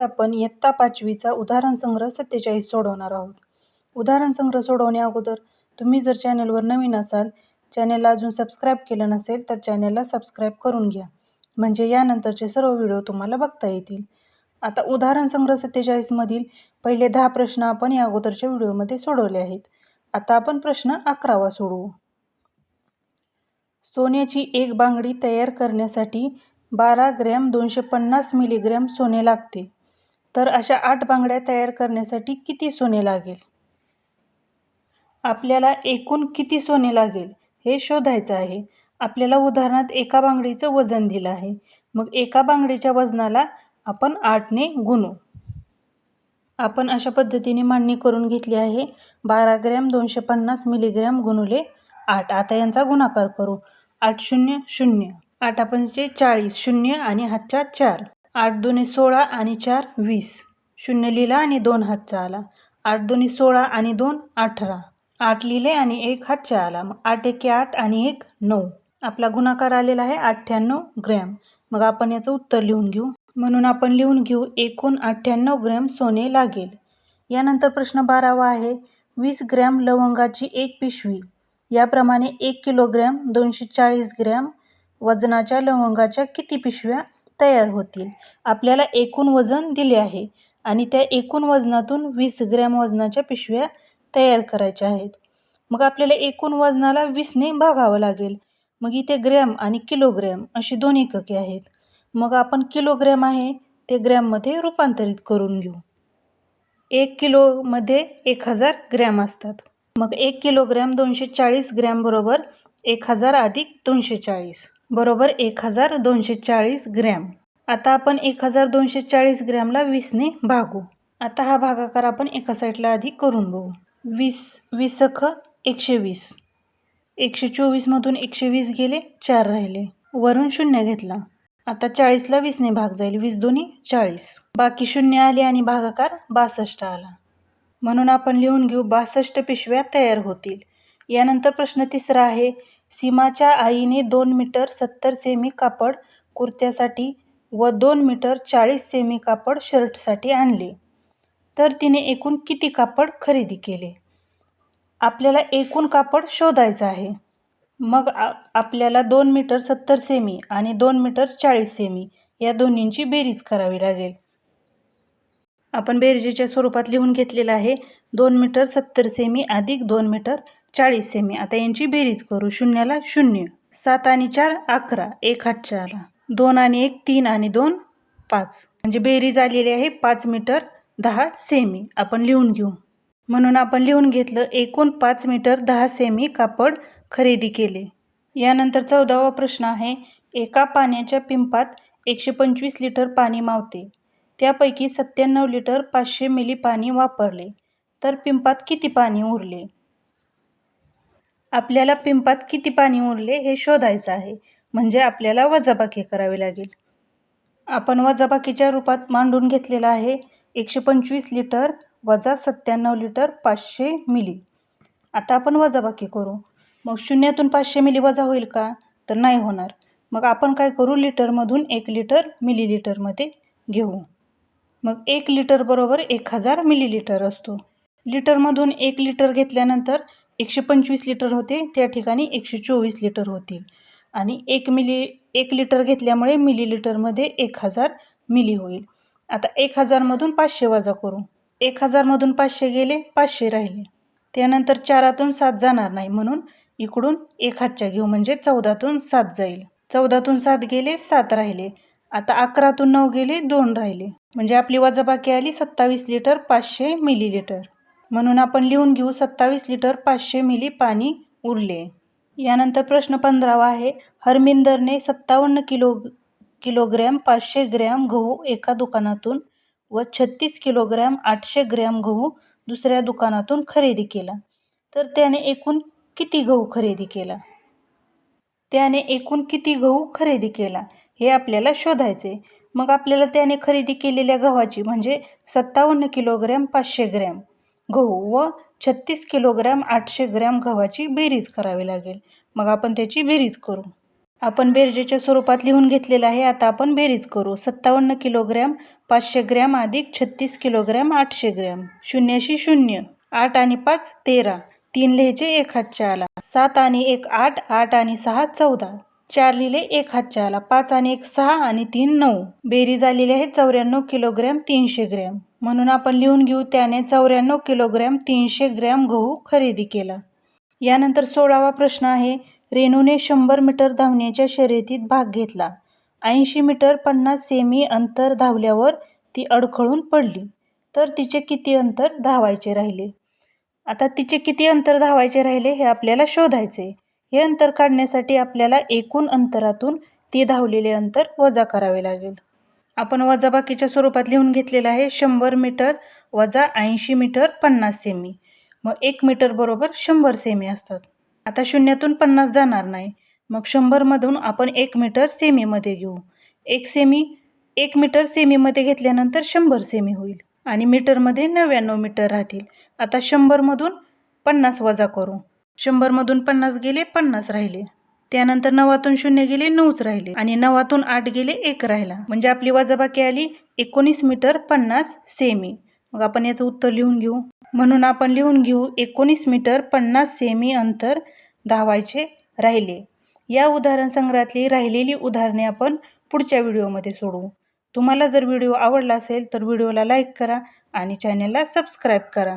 आपण इयत्ता पाचवीचा उदाहरण संग्रह सत्तेचाळीस सोडवणार आहोत. उदाहरण संग्रह सोडवण्या अगोदर तुम्ही जर चॅनलवर नवीन असाल चॅनलला अजून सबस्क्राईब केलं नसेल तर चॅनलला सबस्क्राईब करून घ्या. म्हणजे यानंतरचे सर्व व्हिडिओ तुम्हाला बघता येतील. आता उदाहरण संग्रह सत्तेचाळीसमधील पहिले दहा प्रश्न आपण या अगोदरच्या व्हिडिओमध्ये सोडवले आहेत. आता आपण प्रश्न अकरावा सोडवू. सोन्याची एक बांगडी तयार करण्यासाठी बारा ग्रॅम दोनशे पन्नास मिलीग्रॅम सोने लागते. तर अशा आठ बांगड्या तयार करण्यासाठी किती सोने लागेल? आपल्याला एकूण किती सोने लागेल हे शोधायचं आहे. आपल्याला उदाहरणात एका बांगडीचं वजन दिलं आहे. मग एका बांगडीच्या वजनाला आपण आठने गुणू. आपण अशा पद्धतीने मांडणी करून घेतली आहे. बारा ग्रॅम दोनशे पन्नास मिलीग्रॅम गुणुले आठ. आता यांचा गुणाकार करू. आठ शून्य शून्य. आठ आपणचे चाळीस शून्य आणि हातच्या चार. आठ दोन्ही सोळा आणि चार वीस. शून्य लिहिला आणि दोन हातचा आला. आठ दोन्ही सोळा आणि दोन अठरा. आठ लिहिले आणि एक हातच्या आला. मग आठ एके आठ आणि एक नऊ. आपला गुणाकार आलेला आहे अठ्ठ्याण्णव ग्रॅम. मग आपण याचं उत्तर लिहून घेऊ. म्हणून आपण लिहून घेऊ एकूण अठ्ठ्याण्णव ग्रॅम सोने लागेल. यानंतर प्रश्न बारावा आहे. वीस ग्रॅम लवंगाची एक पिशवी. याप्रमाणे एक किलोग्रॅम दोनशे चाळीस ग्रॅम वजनाच्या लवंगाच्या किती पिशव्या? तयार होतील. आपल्याला एकूण वजन दिले आहे आणि त्या एकूण वजनातून वीस ग्रॅम वजनाच्या पिशव्या तयार करायच्या आहेत. मग आपल्याला एकूण वजनाला वीसने भागावं लागेल. मग इथे ग्रॅम आणि किलोग्रॅम अशी दोन एकके आहेत. मग आपण किलोग्रॅम आहे ते ग्रॅममध्ये रूपांतरित करून घेऊ. एक किलोमध्ये एक हजार ग्रॅम असतात. मग एक किलोग्रॅम दोनशे चाळीस ग्रॅमबरोबर एक हजार अधिक दोनशे चाळीस. बरोबर एक हजार दोनशे चाळीस ग्रॅम. आता आपण एक हजार दोनशे चाळीस ग्रॅमला वीसने भागू. आता हा भागाकार आपण एका साईडला आधी करून बघू. वीस वीस अख एकशे वीस एकशे चोवीसमधून एकशे वीस गेले चार राहिले. वरून शून्य घेतला. आता चाळीसला वीसने भाग जाईल. वीस दोन्ही चाळीस. बाकी शून्य आले आणि भागाकार बासष्ट आला. म्हणून आपण लिहून घेऊ बासष्ट पिशव्या तयार होतील. यानंतर प्रश्न तिसरा आहे सीमाच्या आईने दोन मीटर सत्तर सेमी कापड कुर्त्यासाठी व दोन मीटर चाळीस सेमी कापड शर्टसाठी आणले. तर तिने एकूण किती कापड खरेदी केले? आपल्याला एकूण कापड शोधायचं आहे. मग आ आपल्याला दोन मीटर सत्तर सेमी आणि दोन मीटर चाळीस सेमी या दोन्हींची बेरीज करावी लागेल. आपण बेरजेच्या स्वरूपात लिहून घेतलेलं आहे दोन मीटर सत्तर सेमी अधिक दोन मीटर चाळीस सेमी. आता यांची बेरीज करू. शून्याला शून्य. सात आणि चार अकरा. एक हात चार. दोन आणि एक तीन आणि दोन पाच. म्हणजे बेरीज आलेली आहे पाच मीटर दहा सेमी. आपण लिहून घेऊ. म्हणून आपण लिहून घेतलं एकूण पाच मीटर दहा सेमी कापड खरेदी केले. यानंतर चौदावा प्रश्न आहे एका पाण्याच्या पिंपात एकशे पंचवीस लिटर पाणी मावते. त्यापैकी सत्त्याण्णव लिटर पाचशे मिली पाणी वापरले. तर पिंपात किती पाणी उरले? आपल्याला पिंपात किती पाणी उरले हे शोधायचं आहे. म्हणजे आपल्याला वजाबाकी करावी लागेल. आपण वजाबाकीच्या रूपात मांडून घेतलेला आहे एकशे पंचवीस लिटर वजा सत्त्याण्णव लिटर पाचशे मिली. आता आपण वजाबाकी करू. मग शून्यातून पाचशे मिली वजा होईल का? तर नाही होणार. मग आपण काय करू? लिटरमधून एक लिटर मिलीलिटरमध्ये घेऊ. मग एक लिटर बरोबर एक हजार मिलीलिटर असतो. लिटरमधून एक लिटर घेतल्यानंतर एकशे पंचवीस लिटर होते त्या ठिकाणी एकशे चोवीस लिटर होतील आणि एक मिली एक लिटर घेतल्यामुळे मिलीलिटरमध्ये एक हजार मिली होईल. आता एक हजारमधून पाचशे वजा करू. एक हजारमधून पाचशे गेले पाचशे राहिले. त्यानंतर चारातून सात जाणार नाही म्हणून इकडून एक हातच्या घेऊ म्हणजे चौदातून सात जाईल. चौदातून सात गेले सात राहिले. आता अकरातून नऊ गेले दोन राहिले. म्हणजे आपली वजाबाकी आली सत्तावीस लिटर पाचशे मिलीलिटर. म्हणून आपण लिहून घेऊ सत्तावीस लिटर पाचशे मिली पाणी उरले. यानंतर प्रश्न पंधरावा आहे हरमिंदरने सत्तावन्न किलो किलोग्रॅम पाचशे ग्रॅम गहू एका दुकानातून व छत्तीस किलोग्रॅम आठशे ग्रॅम गहू दुसऱ्या दुकानातून खरेदी केला. तर त्याने एकूण किती गहू खरेदी केला? त्याने एकूण किती गहू खरेदी केला? हे आपल्याला शोधायचे. मग आपल्याला त्याने खरेदी केलेल्या गव्हाची म्हणजे सत्तावन्न किलोग्रॅम पाचशे ग्रॅम. गहू व छत्तीस किलोग्रॅम आठशे ग्रॅम गव्हाची बेरीज करावी लागेल. मग आपण त्याची बेरीज करू. आपण बेरजेच्या स्वरूपात लिहून घेतलेलं आहे. आता आपण बेरीज करू. सत्तावन्न किलोग्रॅम पाचशे ग्रॅम अधिक छत्तीस किलोग्रॅम आठशे ग्रॅम. शून्याशी शून्य. आठ आणि पाच तेरा. तीन लिहायचे एक हातच्या आला सात आणि एक आठ. आठ आणि सहा चौदा. चार लिहिले एक हातच्या आला पाच आणि एक सहा आणि तीन नऊ. बेरीज आलेली आहे चौऱ्याण्णव किलोग्रॅम तीनशे ग्रॅम. म्हणून आपण लिहून घेऊ त्याने चौऱ्याण्णव किलोग्रॅम तीनशे ग्रॅम गहू खरेदी केला. यानंतर सोळावा प्रश्न आहे रेणूने शंभर मीटर धावण्याच्या शर्यतीत भाग घेतला. ऐंशी मीटर पन्नास सेमी अंतर धावल्यावर ती अडखळून पडली. तर तिचे किती अंतर धावायचे राहिले? आता तिचे किती अंतर धावायचे राहिले हे आपल्याला शोधायचे. हे अंतर काढण्यासाठी आपल्याला एकूण अंतरातून ती धावलेले अंतर वजा करावे लागेल. आपण वजाबाकीच्या स्वरूपात लिहून घेतलेलं आहे शंभर मीटर वजा ऐंशी मीटर पन्नास सेमी. मग एक मीटर बरोबर शंभर सेमी असतात. आता शून्यातून पन्नास जाणार नाही. मग शंभरमधून आपण एक मीटर सेमीमध्ये घेऊ. एक सेमी एक मीटर सेमीमध्ये घेतल्यानंतर शंभर सेमी होईल आणि मीटरमध्ये नव्याण्णव मीटर राहतील. आता शंभरमधून पन्नास वजा करू. शंभरमधून पन्नास गेले पन्नास राहिले. त्यानंतर नवातून शून्य गेले नऊच राहिले आणि नवातून आठ गेले एक राहिला. म्हणजे आपली वजाबाकी आली एकोणीस मीटर पन्नास सेमी. मग आपण याचं उत्तर लिहून घेऊ. म्हणून आपण लिहून घेऊ एकोणीस मीटर पन्नास सेमी अंतर धावायचे राहिले. या उदाहरण संग्रहातली राहिलेली उदाहरणे आपण पुढच्या व्हिडिओमध्ये सोडवू. तुम्हाला जर व्हिडिओ आवडला असेल तर व्हिडिओला लाईक करा आणि चॅनलला सबस्क्राईब करा.